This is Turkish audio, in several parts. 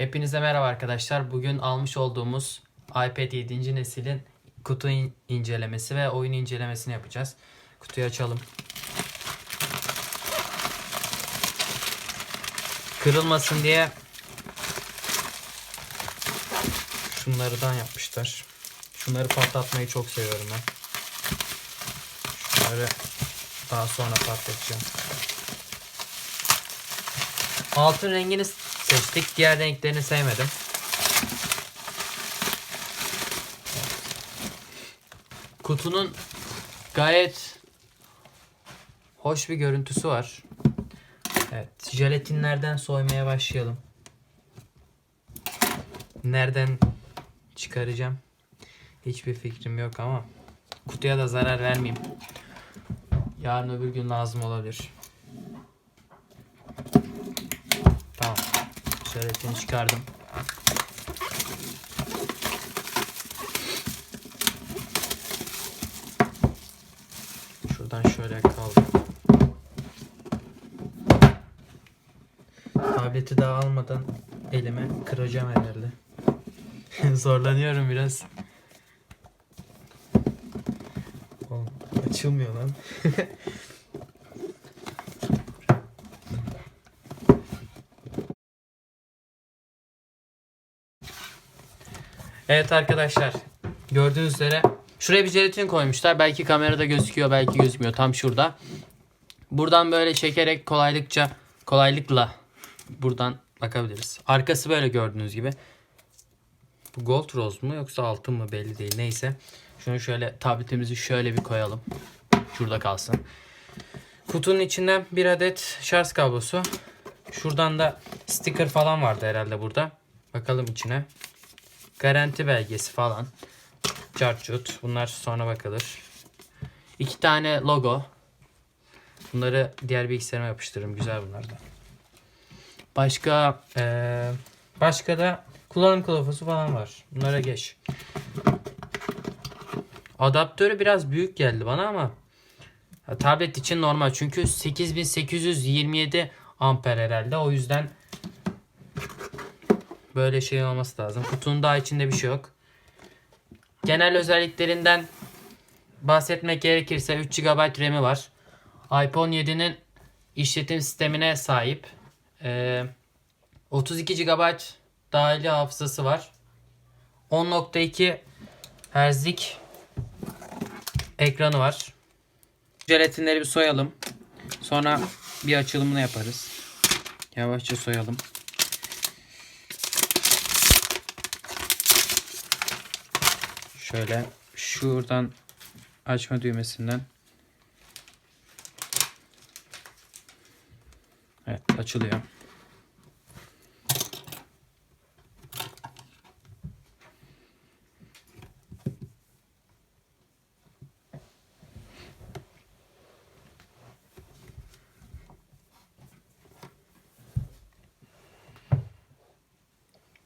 Hepinize merhaba arkadaşlar. Bugün almış olduğumuz iPad 7. neslin kutu in- incelemesi ve oyun incelemesini yapacağız. Kutuyu açalım. Kırılmasın diye şunlardan yapmışlar. Şunları patlatmayı çok seviyorum ben. Şunları daha sonra patlatacağım. Altın rengini seçtik. Diğer renklerini sevmedim. Kutunun gayet hoş bir görüntüsü var. Evet, jelatinlerden soymaya başlayalım. Nereden çıkaracağım? Hiçbir fikrim yok ama kutuya da zarar vermeyeyim. Yarın öbür gün lazım olabilir. Şeretini çıkardım. Şuradan şöyle kaldı. Tableti daha almadan elime kıracağım herhalde. Zorlanıyorum biraz. Oğlum, açılmıyor lan. Evet arkadaşlar. Gördüğünüz üzere şuraya bir jelatin koymuşlar. Belki kamerada gözüküyor, belki gözükmüyor. Tam şurada. Buradan böyle çekerek kolaylıkça kolaylıkla buradan bakabiliriz. Arkası böyle gördüğünüz gibi. Bu gold rose mu yoksa altın mı belli değil. Neyse. Şunu şöyle tabletimizi şöyle bir koyalım. Şurada kalsın. Kutunun içinden bir adet şarj kablosu. Şuradan da sticker falan vardı herhalde burada. Bakalım içine. Garanti belgesi falan. Carcut. Bunlar sonra bakılır. İki tane logo. Bunları diğer bilgisayarıma yapıştırırım. Güzel bunlar da. Başka eee, başka da kullanım kılavuzu falan var. Bunlara geç. Adaptörü biraz büyük geldi bana ama tablet için normal. Çünkü 8827 amper herhalde. O yüzden böyle şey olması lazım. Kutunun daha içinde bir şey yok. Genel özelliklerinden bahsetmek gerekirse 3 GB RAM'i var. iPhone 7'nin işletim sistemine sahip. Ee, 32 GB dahili hafızası var. 10.2 Hz'lik ekranı var. Jelatinleri bir soyalım. Sonra bir açılımını yaparız. Yavaşça soyalım. Şöyle şuradan açma düğmesinden Evet açılıyor.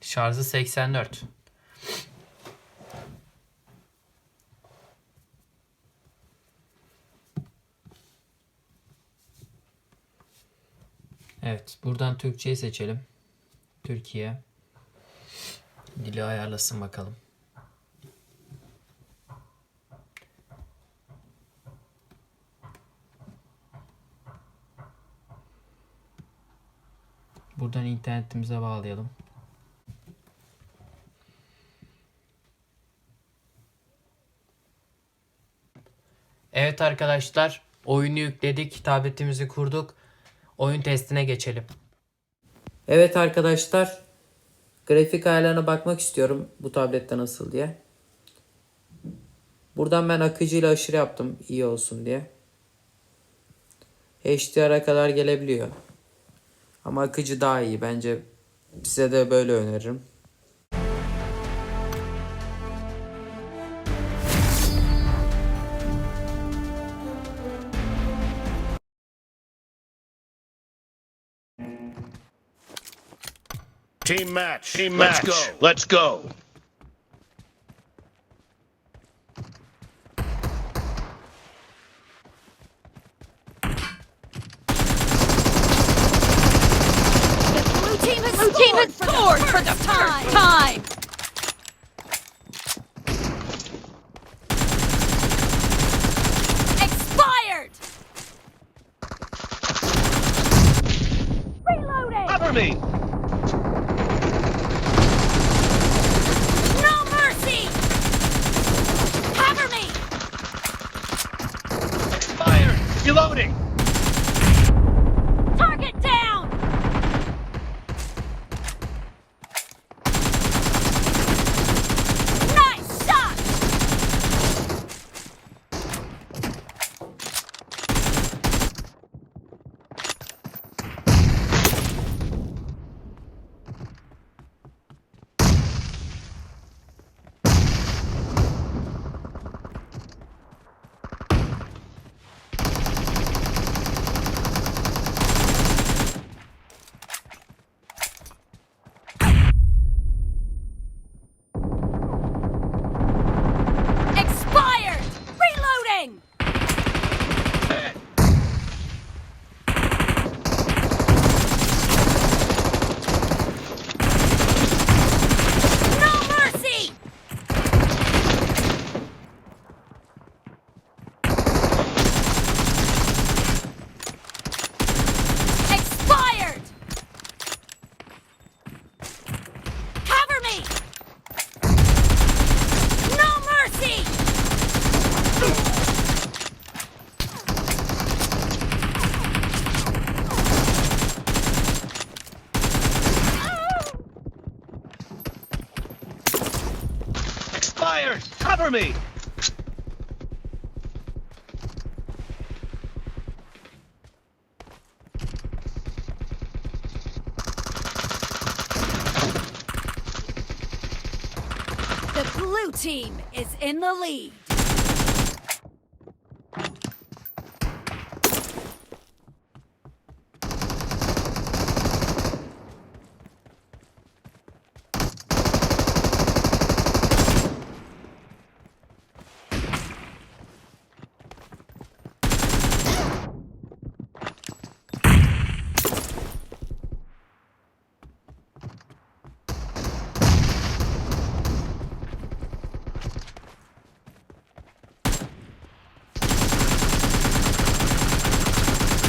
Şarjı 84. Evet, buradan Türkçeyi seçelim. Türkiye. Dili ayarlasın bakalım. Buradan internetimize bağlayalım. Evet arkadaşlar, oyunu yükledik, tabletimizi kurduk. Oyun testine geçelim. Evet arkadaşlar, grafik ayarlarına bakmak istiyorum bu tablette nasıl diye. Buradan ben akıcıyla aşırı yaptım iyi olsun diye. HDR'a kadar gelebiliyor. Ama akıcı daha iyi bence. Size de böyle öneririm. Team match. Team match. Let's go. Let's go. Blue team has, Blue team has Good sword for the first time. Expired. Reloading. Cover me! No mercy. Cover me. Fire! Reloading! Target down. Nice shot. Expired. Reloading. No mercy. Expired. Cover me. No mercy. Expired! Cover me! The blue team is in the lead.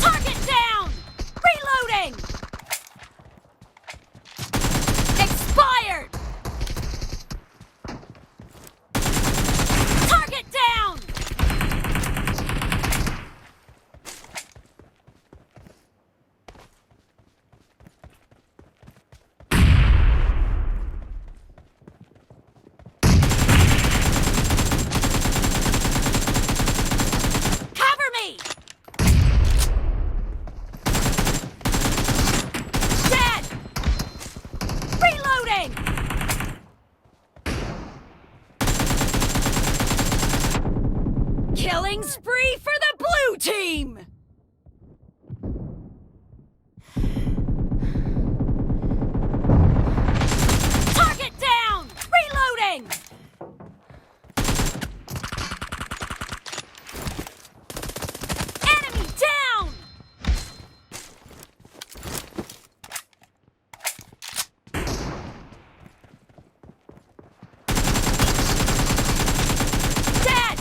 Target down! Reloading! Expired! Target down! Cover me! Dead! Reloading! Killing spree for the blue team! Target down! Reloading! Enemy down! Dead!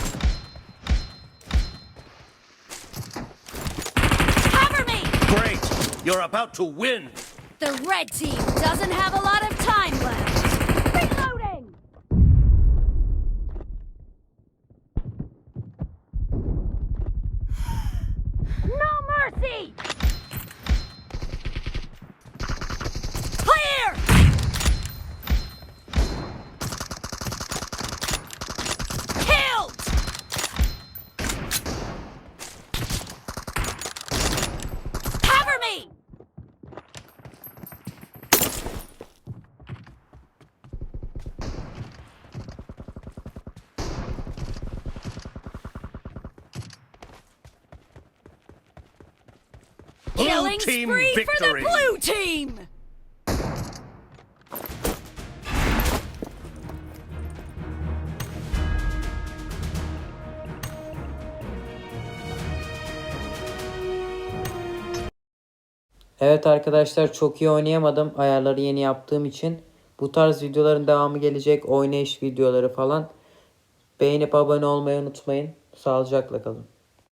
Cover me! Great! You're about to win! The red team doesn't have a lot of time team spree victory! for the blue team! Evet arkadaşlar çok iyi oynayamadım ayarları yeni yaptığım için. Bu tarz videoların devamı gelecek. Oynayış videoları falan. Beğenip abone olmayı unutmayın. Sağlıcakla kalın.